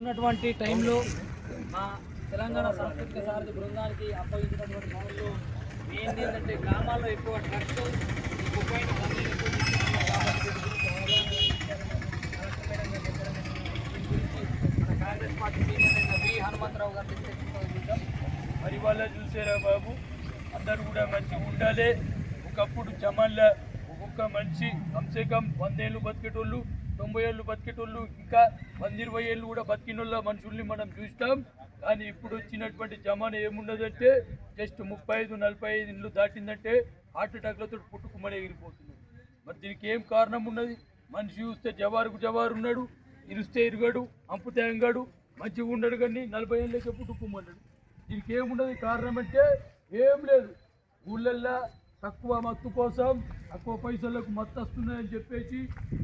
ఉన్నటువంటి టైంలో మా తెలంగాణ సాంస్కృతిక సారథి బృందానికి అప్పగించినటువంటి పనులు ఏంటి ఏంటంటే గ్రామాల్లో ఎక్కువ డ్రగ్స్ కుప్పైన మన కాంగ్రెస్ పార్టీ సీనియర్ అయిన వి హనుమంతరావు గారు చూద్దాం మరి వాళ్ళ చూసారా బాబు అందరూ కూడా మంచిగా ఉండాలి ఒకప్పుడు జమాన్ల ఒక్కొక్క మనిషి కమ్సే కమ్ వందేళ్ళు బతికేటోళ్ళు తొంభై ఏళ్ళు బతికేటోళ్ళు ఇంకా వంద ఇరవై ఏళ్ళు కూడా బతికినోళ్ళ మనుషుల్ని మనం చూస్తాం. కానీ ఇప్పుడు వచ్చినటువంటి జమాన ఏమున్నదంటే జస్ట్ ముప్పై ఐదు నలభై ఐదు ఇళ్ళు దాటిందంటే హార్ట్ అటాక్లతో పుట్టుకుమని ఎగిరిపోతుంది మరి దీనికి ఏం కారణం ఉన్నది? మనిషి చూస్తే జవారుకు జవారు ఉన్నాడు ఇరుస్తే ఇరుగాడు అంపుతే అంగాడు మంచిగా ఉండడు కానీ నలభై ఏళ్ళకే పుట్టుకుమన్నాడు. దీనికి ఏమున్నది కారణం అంటే ఏం లేదు. ఊళ్ళల్లో తక్కువ మత్తు కోసం తక్కువ పైసలకు మత్తు వస్తున్నాయని చెప్పేసి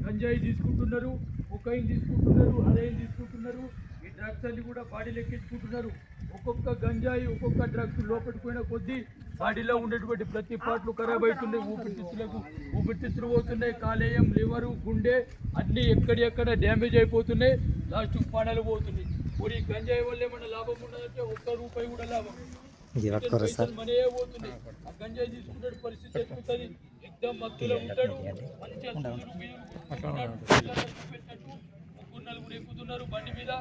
గంజాయి తీసుకుంటున్నారు కొకైన్ తీసుకుంటున్నారు హరైన్ తీసుకుంటున్నారు. ఈ డ్రగ్స్ అన్ని కూడా బాడీలో ఎక్కించుకుంటున్నారు ఒక్కొక్క గంజాయి ఒక్కొక్క డ్రగ్స్ లోపలిపోయిన కొద్దీ బాడీలో ఉండేటువంటి ప్రతి పార్ట్లు ఖరాబ్ అవుతున్నాయి ఊపిరితిత్తులకు ఊపిరితిత్తులు పోతున్నాయి. కాలేయం లివరు గుండె అన్నీ ఎక్కడెక్కడ డ్యామేజ్ అయిపోతున్నాయి. లాస్ట్ పానాలు పోతున్నాయి. మరి గంజాయి వల్ల ఏమైనా లాభం ఉండదంటే ఒక్క రూపాయి కూడా లాభం. పిల్లలు పెట్టినట్టు ముగ్గురు నలుగురు ఎక్కుతున్నారు. బండి మీద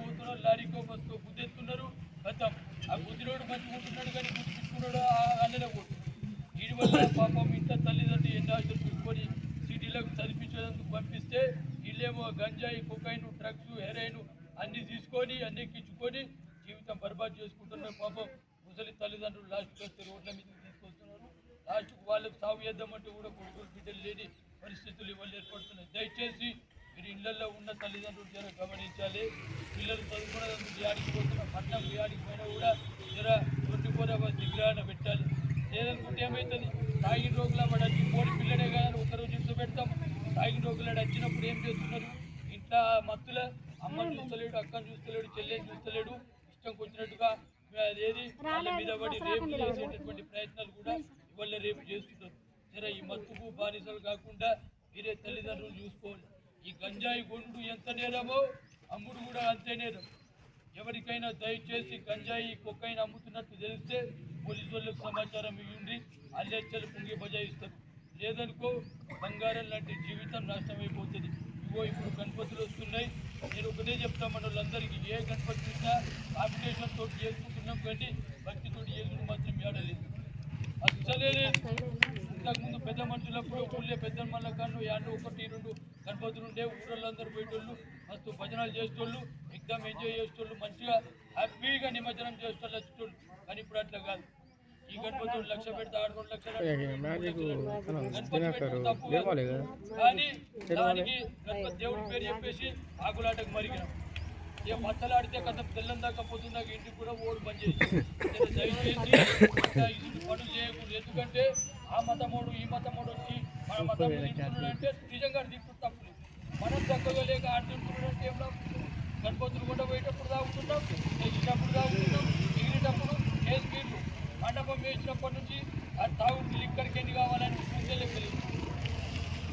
పోతున్నారు. లారీకో బస్కో గుద్దెత్తున్నారు గతం ఆ గుద్దినోడు కానీ గుర్తించుకున్నాడు అన్ననే పోతుంది. వీడి వల్ల పాపం ఇంత తల్లిదండ్రులు ఎన్ని ఆశలు పెట్టుకొని సిటీలకు చదివించేందుకు పంపిస్తే వీళ్ళేమో గంజాయి కొకైన్ డ్రగ్స్ హెరైన్ అన్ని తీసుకొని అన్ని ఎక్కించుకొని జీవితం బర్బాద్ చేసుకుంటున్నారు. పాపం ముసలి తల్లిదండ్రులు లాస్ట్కి వస్తే రోడ్ల మీదకి తీసుకొస్తున్నారు. లాస్ట్కు వాళ్ళకి సాగు చేద్దామంటే కూడా కొడుకులు బిడ్డలు లేని పరిస్థితులు ఇవాళ ఏర్పడుతున్నాయి. దయచేసి మీరు ఇళ్ళలో ఉన్న తల్లిదండ్రులు జర గమనించాలి. పిల్లలు చదువుకునేందుకు వ్యాడికి పోతున్న పట్టణం వ్యాడికి పోయినా కూడా జర రెండు కూడా నిగ్రహణ పెట్టాలి. లేదనుకుంటే ఏమవుతుంది తాగిన రోగుల వాడు వచ్చి కోడి పిల్లడే కానీ ఒకరోజు ఇంట్లో పెడతాం. తాగిన రోగులు వచ్చినప్పుడు ఏం చేస్తున్నారు? ఇంట్లో మత్తుల అమ్మని చూస్తలేడు అక్కని చూస్తలేడు చెల్లెని చూస్తలేడు. ఇష్టంకి వచ్చినట్టుగా ఏది వాళ్ళ మీద పడి రేపు చేసేటటువంటి ప్రయత్నాలు కూడా ఇవాళ రేపు చేస్తున్నారు. జర ఈ మత్తుకు బానిసలు కాకుండా మీరే తల్లిదండ్రులు చూసుకోవాలి. ఈ గంజాయి గొండు ఎంత నేరమో అమ్ముడు కూడా అంతే నేరం. ఎవరికైనా దయచేసి గంజాయి కొక్కైనా అమ్ముతున్నట్టు తెలిస్తే పోలీసు వాళ్ళకు సమాచారం ఇవ్వండి. అల్లెచ్చలు పొంగి బజాయిస్తారు. లేదనుకో బంగారం లాంటి జీవితం నాశనం అయిపోతుంది ఇప్పుడు గణపతులు వస్తున్నాయి. నేను ఒకటే చెప్తా మన వాళ్ళందరికీ ఏ గణపతి చూసినా కాంపిటీషన్ తోటి చేసుకుంటున్నాం కానీ భక్తితో చేసుకుని మాత్రం ఏడలేదు. అస్సలే లేదు. ఇంతకుముందు పెద్ద మనుషులప్పుడు ఊళ్ళో పెద్ద మళ్ళీ కన్ను యాళ్ళు ఒకటి రెండు గణపతులు ఉండే ఊళ్ళందరూ పోయేటోళ్ళు మస్తు భజనాలు చేసేటోళ్ళు ఎగ్జామ్ ఎంజాయ్ చేసేటోళ్ళు మంచిగా హ్యాపీగా నిమజ్జనం చేసేటోళ్ళు వచ్చేటోళ్ళు. కానీ ఇప్పుడు అట్లా కాదు. గణపతి పెట్టడం తప్పు కాదు. దేవుడి పేరు చెప్పేసి ఆకులాటకు మరిగినాం ఏ మచ్చలాడితే కథ తెల్లం దాకా పొద్దున్న ఇంటికి కూడా ఓడి పని చేసి పనులు చేయకూడదు. ఎందుకంటే ఆ మతమోడు ఈ మతమోడు వచ్చి మన మతం అంటే నిజంగా తిప్పుడు తప్పులేదు మనం చక్కగా లేక ఆడ తింటున్నాడు అంటే? గణపతులు కూడా పోయేటప్పుడు తాగుతున్నాం వేసినప్పటి నుంచి ఆ తాగుడు లిక్కడికి ఎన్ని కావాలని ముందే లెక్కలేదు.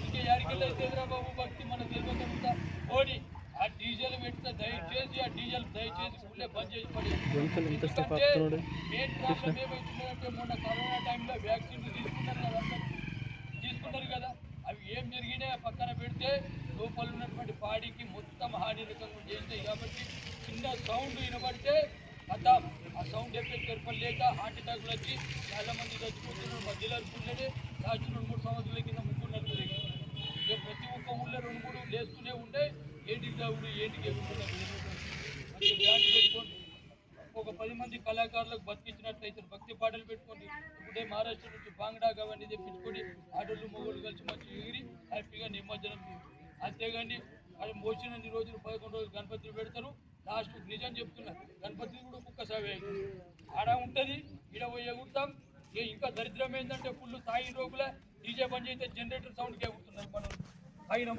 ఇంకే యాడికెళ్ళి అవుతుందిరా బాబు భక్తి మన తెలియకుండా పోనీ ఆ డీజిల్ పెట్టిన దయచేసి ఆ డీజిల్ దయచేసి ఊళ్ళే బంద్ చేసి పడి ఎందుకంటే మెయిన్ ప్రాబ్లం ఏమవుతుందంటే మొన్న కరోనా టైంలో వ్యాక్సిన్లు తీసుకున్నారు కదా. తీసుకున్నారు కదా. అవి ఏం జరిగినాయి? పక్కన పెడితే లోపల ఉన్నటువంటి బాడీకి మొత్తం హానికరంగా చేస్తాయి. కాబట్టి చిన్న సౌండ్ వినబడితే కథ ఆ సౌండ్ ఎఫెక్ట్ ఏర్పడలేక హార్ట్ అటాక్లు వచ్చి చాలా మంది చచ్చిపోతున్నారు. మధ్యలో అనుకుంటేనే దాచి రెండు మూడు సంవత్సరాల కింద ముగ్గురు నలుగురు ఇక ప్రతి ఒక్క ఊళ్ళో రెండు మూడు లేస్తూనే ఉండే ఏంటి దేవుడు ఏంటి ఎగురుతున్నా మంచి బ్యాండ్ పెట్టుకోండి. ఒక పది మంది కళాకారులకు బతికించినట్లయితే భక్తి పాటలు పెట్టుకోండి. ఇప్పుడే మహారాష్ట్ర నుంచి బాంగ్డా అవన్నీ తెప్పించుకొని ఆడోళ్ళు మొగోళ్ళు కలిసి మంచి ఎగిరి హ్యాపీగా నిమజ్జనం అంతేగాని అది మోసినన్ని రోజులు పదకొండు రోజులు గణపతులు పెడతారు. లాస్ట్ నిజం చెప్తున్నా. గణపతి కూడా కుక్క సవే. ఆడ ఉంటుంది ఈడ పోయి ఎగురుతాం. ఇంకా దరిద్రం ఏంటంటే ఫుల్ తాయి రోగుల. డీజే పని చేస్తే జనరేటర్ సౌండ్కి ఎగురుతున్నారు మనం పైన